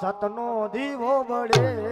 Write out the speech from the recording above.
સતનો દીવો બળે